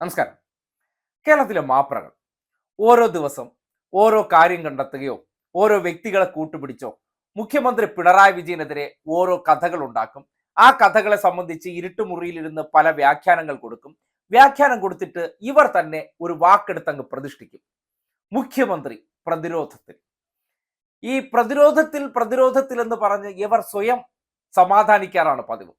നമസ്കാരം. കേരളത്തിലെ മാപ്രകൾ ഓരോ ദിവസം ഓരോ കാര്യം കണ്ടെത്തുകയോ ഓരോ വ്യക്തികളെ കൂട്ടുപിടിച്ചോ മുഖ്യമന്ത്രി പിണറായി വിജയനെതിരെ ഓരോ കഥകൾ ഉണ്ടാക്കും. ആ കഥകളെ സംബന്ധിച്ച് ഇരുട്ടുമുറിയിലിരുന്ന് പല വ്യാഖ്യാനങ്ങൾ കൊടുക്കും. വ്യാഖ്യാനം കൊടുത്തിട്ട് ഇവർ തന്നെ ഒരു വാക്കെടുത്തങ്ങ് പ്രതിഷ്ഠിക്കും. മുഖ്യമന്ത്രി പ്രതിരോധത്തിൽ. ഈ പ്രതിരോധത്തിൽ പ്രതിരോധത്തിൽ എന്ന് പറഞ്ഞ് ഇവർ സ്വയം സമാധാനിക്കാറാണ് പതിവ്.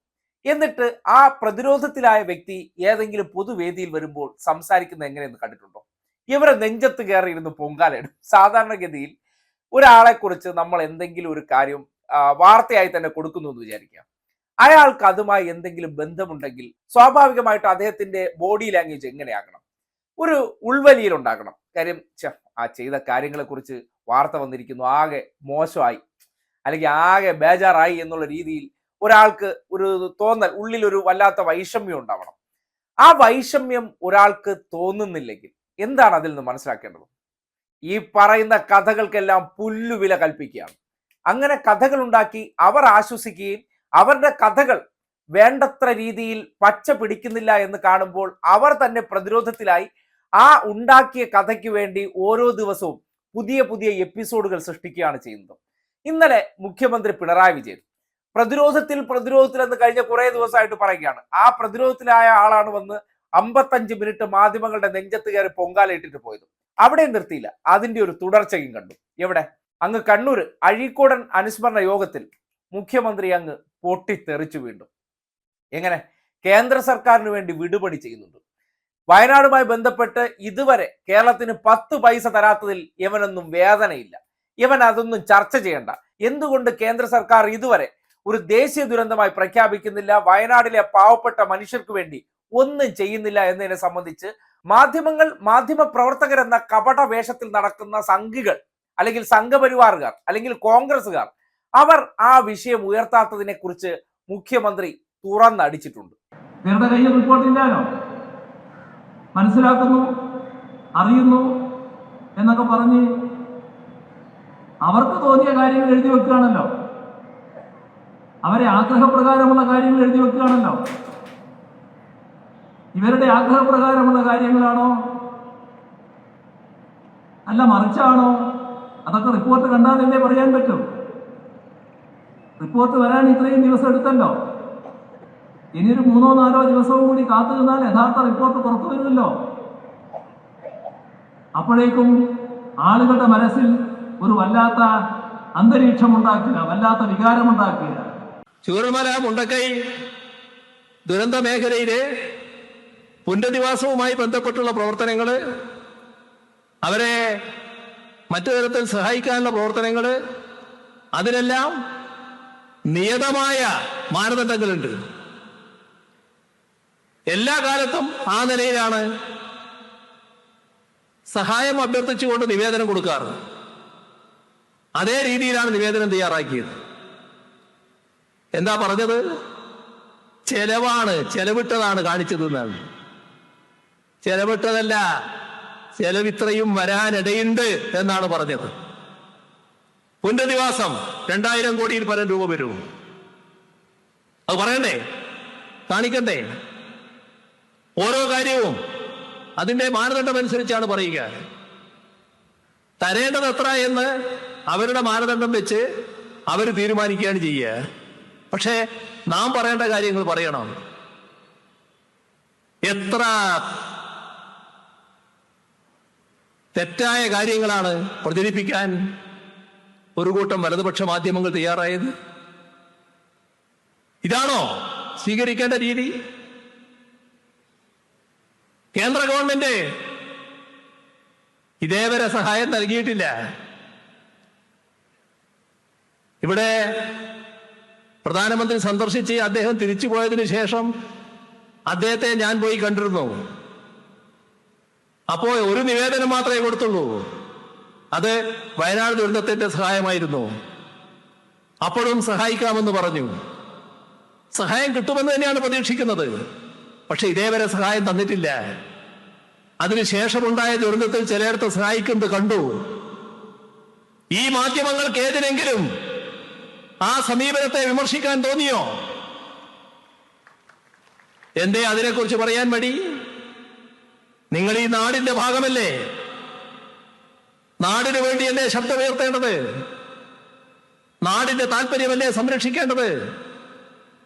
എന്നിട്ട് ആ പ്രതിരോധത്തിലായ വ്യക്തി ഏതെങ്കിലും പൊതുവേദിയിൽ വരുമ്പോൾ സംസാരിക്കുന്നത് എങ്ങനെയെന്ന് കണ്ടിട്ടുണ്ടോ? ഇവരെ നെഞ്ചത്ത് കയറി ഇരുന്ന് പൊങ്കാലയിടും. സാധാരണഗതിയിൽ ഒരാളെ കുറിച്ച് നമ്മൾ എന്തെങ്കിലും ഒരു കാര്യം വാർത്തയായി തന്നെ കൊടുക്കുന്നു എന്ന് വിചാരിക്കുക. അയാൾക്ക് അതുമായി എന്തെങ്കിലും ബന്ധമുണ്ടെങ്കിൽ സ്വാഭാവികമായിട്ട് അദ്ദേഹത്തിന്റെ ബോഡി ലാംഗ്വേജ് എങ്ങനെയാകണം? ഒരു ഉൾവലിയിൽ ഉണ്ടാകണം. കാര്യം ആ ചെയ്ത കാര്യങ്ങളെക്കുറിച്ച് വാർത്ത വന്നിരിക്കുന്നു. ആകെ മോശമായി അല്ലെങ്കിൽ ആകെ ബേജാറായി എന്നുള്ള രീതിയിൽ ഒരാൾക്ക് ഒരു തോന്നൽ ഉള്ളിൽ ഒരു വല്ലാത്ത വൈഷമ്യം ഉണ്ടാവണം. ആ വൈഷമ്യം ഒരാൾക്ക് തോന്നുന്നില്ലെങ്കിൽ എന്താണ് അതിൽ നിന്ന് മനസ്സിലാക്കേണ്ടത്? ഈ പറയുന്ന കഥകൾക്കെല്ലാം പുല്ലുവില കൽപ്പിക്കുകയാണ്. അങ്ങനെ കഥകൾ ഉണ്ടാക്കി അവർ ആശ്വസിക്കുകയും അവരുടെ കഥകൾ വേണ്ടത്ര രീതിയിൽ പച്ച പിടിക്കുന്നില്ല എന്ന് കാണുമ്പോൾ അവർ തന്നെ പ്രതിരോധത്തിലായി ആ ഉണ്ടാക്കിയ കഥയ്ക്ക് വേണ്ടി ഓരോ ദിവസവും പുതിയ പുതിയ എപ്പിസോഡുകൾ സൃഷ്ടിക്കുകയാണ് ചെയ്യുന്നത്. ഇന്നലെ മുഖ്യമന്ത്രി പിണറായി വിജയൻ പ്രതിരോധത്തിൽ പ്രതിരോധത്തിൽ എന്ന് കഴിഞ്ഞ കുറെ ദിവസമായിട്ട് പറയുകയാണ്. ആ പ്രതിരോധത്തിലായ ആളാണ് വന്ന് അമ്പത്തഞ്ച് മിനിറ്റ് മാധ്യമങ്ങളുടെ നെഞ്ചത്ത് കയറി പൊങ്കാലയിട്ടിട്ട് പോയത്. അവിടെ നിർത്തിയില്ല. അതിന്റെ ഒരു തുടർച്ചയും കണ്ടു. എവിടെ? അങ്ങ് കണ്ണൂർ അഴീക്കോടൻ അനുസ്മരണ യോഗത്തിൽ മുഖ്യമന്ത്രി അങ്ങ് പൊട്ടിത്തെറിച്ചു വീണ്ടും. എങ്ങനെ? കേന്ദ്ര സർക്കാരിന് വേണ്ടി വിടുപടി ചെയ്യുന്നുണ്ട്. വയനാടുമായി ബന്ധപ്പെട്ട് ഇതുവരെ കേരളത്തിന് പത്ത് പൈസ തരാത്തതിൽ ഇവനൊന്നും വേദനയില്ല. ഇവൻ അതൊന്നും ചർച്ച ചെയ്യണ്ട. എന്തുകൊണ്ട് കേന്ദ്ര സർക്കാർ ഇതുവരെ ഒരു ദേശീയ ദുരന്തമായി പ്രഖ്യാപിക്കുന്നില്ല. വയനാടിലെ പാവപ്പെട്ട മനുഷ്യർക്ക് വേണ്ടി ഒന്നും ചെയ്യുന്നില്ല എന്നതിനെ സംബന്ധിച്ച് മാധ്യമങ്ങൾ മാധ്യമ പ്രവർത്തകരെന്ന കപട വേഷത്തിൽ നടക്കുന്ന സംഘികൾ അല്ലെങ്കിൽ സംഘപരിവാറുകാർ അല്ലെങ്കിൽ കോൺഗ്രസുകാർ അവർ ആ വിഷയം ഉയർത്താത്തതിനെ കുറിച്ച് മുഖ്യമന്ത്രി തുറന്നടിച്ചിട്ടുണ്ട്. മനസ്സിലാക്കുന്നു അറിയുന്നു എന്നൊക്കെ പറഞ്ഞ് അവർക്ക് തോന്നിയ കാര്യങ്ങൾ എഴുതി വെക്കുകയാണല്ലോ. അവരെ ആഗ്രഹപ്രകാരമുള്ള കാര്യങ്ങൾ എഴുതി വെക്കുകയാണല്ലോ. ഇവരുടെ ആഗ്രഹപ്രകാരമുള്ള കാര്യങ്ങളാണോ? അല്ല മറിച്ചാണോ? അതൊക്കെ റിപ്പോർട്ട് കണ്ടാൽ കണ്ടാലല്ലേ പറയാൻ പറ്റും. റിപ്പോർട്ട് വരാൻ ഇത്രയും ദിവസം എടുത്തല്ലോ. ഇനിയൊരു മൂന്നോ നാലോ ദിവസവും കൂടി കാത്തു നിന്നാൽ യഥാർത്ഥ റിപ്പോർട്ട് പുറത്തു വരുമല്ലോ. അപ്പോഴേക്കും ആളുകളുടെ മനസ്സിൽ ഒരു വല്ലാത്ത അന്തരീക്ഷം ഉണ്ടാക്കുക വല്ലാത്ത വികാരമുണ്ടാക്കുക. ചൂരൽമല മുണ്ടക്കൈ ദുരന്ത മേഖലയിലെ പുനരധിവാസവുമായി ബന്ധപ്പെട്ടുള്ള പ്രവർത്തനങ്ങൾ അവരെ മറ്റു തരത്തിൽ സഹായിക്കാനുള്ള പ്രവർത്തനങ്ങൾ അതിനെല്ലാം നിയതമായ മാനദണ്ഡങ്ങളുണ്ട്. എല്ലാ കാലത്തും ആ നിലയിലാണ് സഹായം അഭ്യർത്ഥിച്ചുകൊണ്ട് നിവേദനം കൊടുക്കാറ്. അതേ രീതിയിലാണ് നിവേദനം തയ്യാറാക്കിയത്. എന്താ പറഞ്ഞത്? ചെലവാണ് ചെലവിട്ടതാണ് കാണിച്ചത് എന്നാണ്. ചെലവിട്ടതല്ല ചെലവിത്രയും വരാനിടയുണ്ട് എന്നാണ് പറഞ്ഞത്. പുനരധിവാസം രണ്ടായിരം കോടിയിൽ പരം രൂപ വരും. അത് പറയണ്ടേ? കാണിക്കണ്ടേ? ഓരോ കാര്യവും അതിന്റെ മാനദണ്ഡം അനുസരിച്ചാണ് പറയുക. തരേണ്ടത് എത്ര എന്ന് അവരുടെ മാനദണ്ഡം വെച്ച് അവർ തീരുമാനിക്കുകയാണ് ചെയ്യുക. പക്ഷേ നാം പറയേണ്ട കാര്യങ്ങൾ പറയണം. എത്ര തെറ്റായ കാര്യങ്ങളാണ് പ്രചരിപ്പിക്കാൻ ഒരു കൂട്ടം വലതുപക്ഷ മാധ്യമങ്ങൾ തയ്യാറായത്? ഇതാണോ സ്വീകരിക്കേണ്ട രീതി? കേന്ദ്ര ഗവൺമെന്റ് ഇതേവരെ സഹായം നൽകിയിട്ടില്ല. ഇവിടെ പ്രധാനമന്ത്രി സന്ദർശിച്ച് അദ്ദേഹം തിരിച്ചു പോയതിനു ശേഷം അദ്ദേഹത്തെ ഞാൻ പോയി കണ്ടിരുന്നു. അപ്പോ ഒരു നിവേദനം മാത്രമേ കൊടുത്തുള്ളൂ. അത് വയനാട് ദുരന്തത്തിന്റെ സഹായമായിരുന്നു. അപ്പോഴും സഹായിക്കാമെന്ന് പറഞ്ഞു. സഹായം കിട്ടുമെന്ന് തന്നെയാണ് പ്രതീക്ഷിക്കുന്നത്. പക്ഷെ ഇതേവരെ സഹായം തന്നിട്ടില്ല. അതിനുശേഷമുണ്ടായ ദുരന്തത്തിൽ ചിലയിടത്ത് സഹായിക്കുന്നത് കണ്ടു. ഈ മാധ്യമങ്ങൾക്ക് ഏതിനെങ്കിലും ആ സമീപനത്തെ വിമർശിക്കാൻ തോന്നിയോ? എന്തേ അതിനെക്കുറിച്ച് പറയാൻ മടി? നിങ്ങൾ ഈ നാടിന്റെ ഭാഗമല്ലേ? നാടിനു എന്നെ ശബ്ദമുയർത്തേണ്ടത്? നാടിന്റെ താല്പര്യമല്ലേ സംരക്ഷിക്കേണ്ടത്?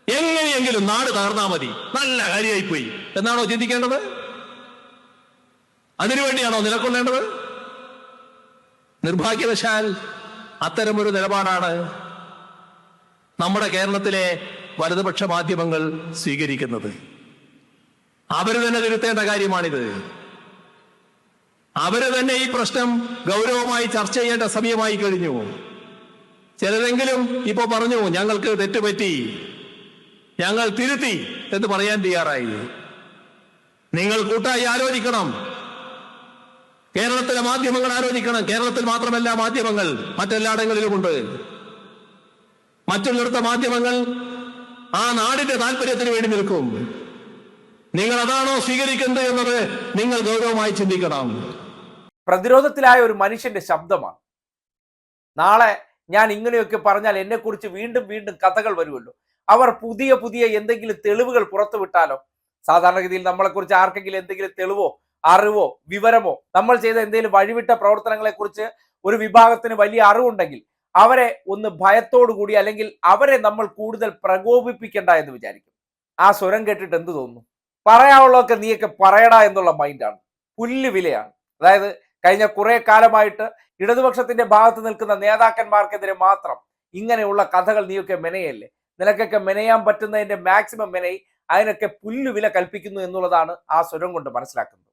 എങ്ങനെയെങ്കിലും നാട് തകർന്നാ മതി. നല്ല കാര്യമായി പോയി എന്നാണോ ചിന്തിക്കേണ്ടത്? അതിനുവേണ്ടിയാണോ നിലക്കൊള്ളേണ്ടത് നിർഭാഗ്യവശാൽ അത്തരമൊരു നിലപാടാണ് നമ്മുടെ കേരളത്തിലെ വലതുപക്ഷ മാധ്യമങ്ങൾ സ്വീകരിക്കുന്നത്. അവർ തന്നെ തിരുത്തേണ്ട കാര്യമാണിത്. അവർ തന്നെ ഈ പ്രശ്നം ഗൗരവമായി ചർച്ച ചെയ്യേണ്ട സമയമായി കഴിഞ്ഞു. ചിലരെങ്കിലും ഇപ്പൊ പറഞ്ഞു ഞങ്ങൾക്ക് തെറ്റുപറ്റി. ഞങ്ങൾ തിരുത്തി എന്ന് പറയാൻ തയ്യാറായി. നിങ്ങൾ കൂട്ടായി ആലോചിക്കണം. കേരളത്തിലെ മാധ്യമങ്ങൾ ആലോചിക്കണം. കേരളത്തിൽ മാത്രമല്ല മാധ്യമങ്ങൾ. മറ്റെല്ലായിടങ്ങളിലുമുണ്ട്. മറ്റുള്ളിടത്തെ മാധ്യമങ്ങൾ ആ നാടിന്റെ താല്പര്യത്തിന് വേണ്ടി നിൽക്കും. നിങ്ങൾ അതാണോ സ്വീകരിക്കുന്നത് എന്നത് നിങ്ങൾ ഗൗരവമായി ചിന്തിക്കണം. പ്രതിരോധത്തിലായ ഒരു മനുഷ്യന്റെ ശബ്ദമാണ്. നാളെ ഞാൻ ഇങ്ങനെയൊക്കെ പറഞ്ഞാൽ എന്നെക്കുറിച്ച് വീണ്ടും വീണ്ടും കഥകൾ വരുമല്ലോ. അവർ പുതിയ പുതിയ എന്തെങ്കിലും തെളിവുകൾ പുറത്തുവിട്ടാലോ? സാധാരണഗതിയിൽ നമ്മളെക്കുറിച്ച് ആർക്കെങ്കിലും എന്തെങ്കിലും തെളിവോ അറിവോ വിവരമോ നമ്മൾ ചെയ്ത എന്തെങ്കിലും വഴിവിട്ട പ്രവർത്തനങ്ങളെക്കുറിച്ച് ഒരു വിഭാഗത്തിന് വലിയ അറിവുണ്ടെങ്കിൽ അവരെ ഒന്ന് ഭയത്തോടു കൂടി അല്ലെങ്കിൽ അവരെ നമ്മൾ കൂടുതൽ പ്രകോപിപ്പിക്കണ്ട എന്ന് വിചാരിക്കും. ആ സ്വരം കേട്ടിട്ട് എന്ത് തോന്നുന്നു? പറയാനുള്ളതൊക്കെ നീയൊക്കെ പറയടാ എന്നുള്ള മൈൻഡാണ് പുല്ല് വിലയാണ്. അതായത് കഴിഞ്ഞ കുറെ കാലമായിട്ട് ഇടതുപക്ഷത്തിന്റെ ഭാഗത്ത് നിൽക്കുന്ന നേതാക്കന്മാർക്കെതിരെ മാത്രം ഇങ്ങനെയുള്ള കഥകൾ നീയൊക്കെ മെനയല്ലേ? നിനക്കൊക്കെ മെനയാൻ പറ്റുന്നതിന്റെ മാക്സിമം മെനയി അതിനൊക്കെ പുല്ല് വില കൽപ്പിക്കുന്നു എന്നുള്ളതാണ് ആ സ്വരം കൊണ്ട് മനസ്സിലാക്കുന്നത്.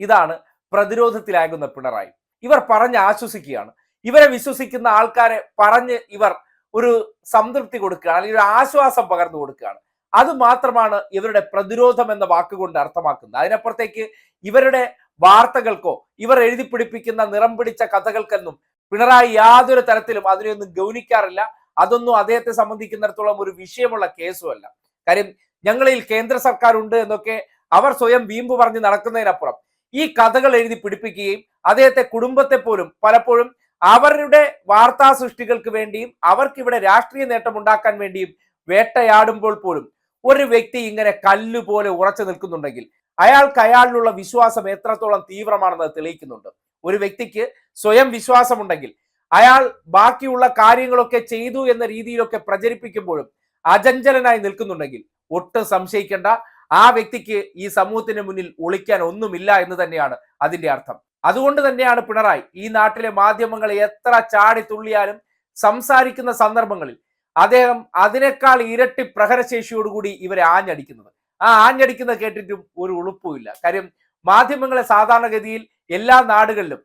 ഇതാണ് പ്രതിരോധത്തിലാകുന്ന പിണറായി. ഇവർ പറഞ്ഞ് ആശ്വസിക്കുകയാണ്. ഇവരെ വിശ്വസിക്കുന്ന ആൾക്കാരെ പറഞ്ഞ് ഇവർ ഒരു സംതൃപ്തി കൊടുക്കുകയാണ് അല്ലെങ്കിൽ ഒരു ആശ്വാസം പകർന്നു കൊടുക്കുകയാണ്. അത് മാത്രമാണ് ഇവരുടെ പ്രതിരോധം എന്ന വാക്കുകൊണ്ട് അർത്ഥമാക്കുന്നത്. അതിനപ്പുറത്തേക്ക് ഇവരുടെ വാർത്തകൾക്കോ ഇവർ എഴുതി പിടിപ്പിക്കുന്ന നിറം പിടിച്ച കഥകൾക്കെന്നും പിണറായി യാതൊരു തരത്തിലും അതിനെയൊന്നും ഗൗനിക്കാറില്ല. അതൊന്നും അദ്ദേഹത്തെ സംബന്ധിക്കുന്നിടത്തോളം ഒരു വിഷയമുള്ള കേസുമല്ല. കാര്യം ഞങ്ങളിൽ കേന്ദ്ര സർക്കാർ ഉണ്ട് എന്നൊക്കെ അവർ സ്വയം വീമ്പ് പറഞ്ഞ് നടക്കുന്നതിനപ്പുറം ഈ കഥകൾ എഴുതി പിടിപ്പിക്കുകയും അദ്ദേഹത്തെ കുടുംബത്തെ പോലും പലപ്പോഴും അവരുടെ വാർത്താ സൃഷ്ടികൾക്ക് വേണ്ടിയും അവർക്കിവിടെ രാഷ്ട്രീയ നേട്ടം ഉണ്ടാക്കാൻ വേണ്ടിയും വേട്ടയാടുമ്പോൾ പോലും ഒരു വ്യക്തി ഇങ്ങനെ കല്ലുപോലെ ഉറച്ചു നിൽക്കുന്നുണ്ടെങ്കിൽ അയാൾക്ക് അയാളിലുള്ള വിശ്വാസം എത്രത്തോളം തീവ്രമാണെന്ന് തെളിയിക്കുന്നുണ്ട്. ഒരു വ്യക്തിക്ക് സ്വയം വിശ്വാസമുണ്ടെങ്കിൽ അയാൾ ബാക്കിയുള്ള കാര്യങ്ങളൊക്കെ ചെയ്തു എന്ന രീതിയിലൊക്കെ പ്രചരിപ്പിക്കുമ്പോഴും അചഞ്ചലനായി നിൽക്കുന്നുണ്ടെങ്കിൽ ഒട്ടും സംശയിക്കേണ്ട ആ വ്യക്തിക്ക് ഈ സമൂഹത്തിന് മുന്നിൽ ഒളിക്കാൻ ഒന്നുമില്ല എന്ന് തന്നെയാണ് അതിന്റെ അർത്ഥം. അതുകൊണ്ട് തന്നെയാണ് പിണറായി ഈ നാട്ടിലെ മാധ്യമങ്ങൾ എത്ര ചാടി തുള്ളിയാലും സംസാരിക്കുന്ന സന്ദർഭങ്ങളിൽ അദ്ദേഹം അതിനേക്കാൾ ഇരട്ടി പ്രഹരശേഷിയോടുകൂടി ഇവരെ ആഞ്ഞടിക്കുന്നത്. ആ ആഞ്ഞടിക്കുന്നത് കേട്ടിട്ടും ഒരു ഉളുപ്പുമില്ല കാര്യം മാധ്യമങ്ങളെ സാധാരണഗതിയിൽ എല്ലാ നാടുകളിലും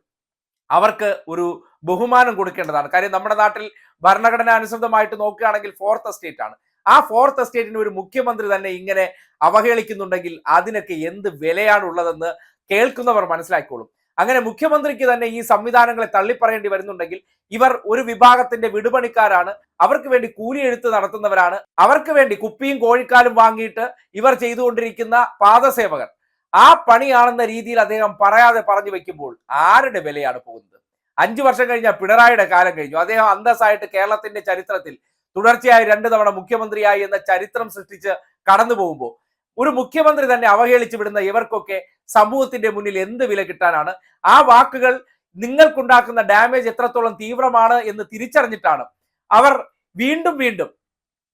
അവർക്ക് ഒരു ബഹുമാനം കൊടുക്കേണ്ടതാണ്. കാര്യം നമ്മുടെ നാട്ടിൽ ഭരണഘടന അനുസൃതമായിട്ട് നോക്കുകയാണെങ്കിൽ ഫോർത്ത് എസ്റ്റേറ്റ് ആണ്. ആ ഫോർത്ത് എസ്റ്റേറ്റിന് ഒരു മുഖ്യമന്ത്രി തന്നെ ഇങ്ങനെ അവഹേളിക്കുന്നുണ്ടെങ്കിൽ അതിനൊക്കെ എന്ത് വിലയാണുള്ളതെന്ന് കേൾക്കുന്നവർ മനസ്സിലാക്കിക്കോളും. അങ്ങനെ മുഖ്യമന്ത്രിക്ക് തന്നെ ഈ സംവിധാനങ്ങളെ തള്ളിപ്പറയേണ്ടി വരുന്നുണ്ടെങ്കിൽ ഇവർ ഒരു വിഭാഗത്തിന്റെ വിടുപണിക്കാരാണ്. അവർക്ക് വേണ്ടി കൂലി എഴുത്ത് നടത്തുന്നവരാണ്. അവർക്ക് വേണ്ടി കുപ്പിയും കോഴിക്കാലും വാങ്ങിയിട്ട് ഇവർ ചെയ്തുകൊണ്ടിരിക്കുന്ന പാദസേവകർ. ആ പണിയാണെന്ന രീതിയിൽ അദ്ദേഹം പറയാതെ പറഞ്ഞു വെക്കുമ്പോൾ ആരുടെ വിലയാണ് പോകുന്നത്? അഞ്ചു വർഷം കഴിഞ്ഞ പിണറായിയുടെ കാലം കഴിഞ്ഞു. അദ്ദേഹം അന്തസ്സായിട്ട് കേരളത്തിന്റെ ചരിത്രത്തിൽ തുടർച്ചയായി രണ്ടു തവണ മുഖ്യമന്ത്രിയായി എന്ന ചരിത്രം സൃഷ്ടിച്ച് കടന്നു പോകുമ്പോൾ ഒരു മുഖ്യമന്ത്രി തന്നെ അവഹേളിച്ചു വിടുന്ന ഇവർക്കൊക്കെ സമൂഹത്തിന്റെ മുന്നിൽ എന്ത് വില കിട്ടാനാണ്? ആ വാക്കുകൾ നിങ്ങൾക്കുണ്ടാക്കുന്ന ഡാമേജ് എത്രത്തോളം തീവ്രമാണ് എന്ന് തിരിച്ചറിഞ്ഞിട്ടാണ് അവർ വീണ്ടും വീണ്ടും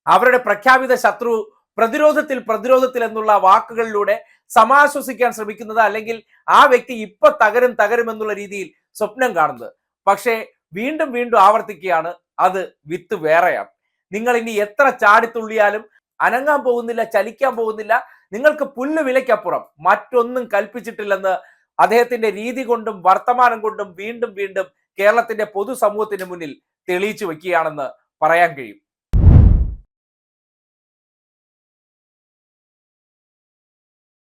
അവരുടെ പ്രഖ്യാപിത ശത്രു പ്രതിരോധത്തിൽ പ്രതിരോധത്തിൽ എന്നുള്ള വാക്കുകളിലൂടെ സമാശ്വസിക്കാൻ ശ്രമിക്കുന്നത് അല്ലെങ്കിൽ ആ വ്യക്തി ഇപ്പൊ തകരും തകരും എന്നുള്ള രീതിയിൽ സ്വപ്നം കാണുന്നത്. പക്ഷേ വീണ്ടും വീണ്ടും ആവർത്തിക്കുകയാണ്. അത് വിത്ത് വേറെയാണ്. നിങ്ങൾ ഇനി എത്ര ചാടിത്തുള്ളിയാലും അനങ്ങാൻ പോകുന്നില്ല ചലിക്കാൻ പോകുന്നില്ല. നിങ്ങൾക്ക് പുല്ല് വിലയ്ക്കപ്പുറം. മറ്റൊന്നും കൽപ്പിച്ചിട്ടില്ലെന്ന് അദ്ദേഹത്തിന്റെ രീതി കൊണ്ടും വർത്തമാനം കൊണ്ടും വീണ്ടും വീണ്ടും കേരളത്തിന്റെ പൊതുസമൂഹത്തിന് മുന്നിൽ തെളിയിച്ചു വെക്കുകയാണെന്ന് പറയാൻ കഴിയും.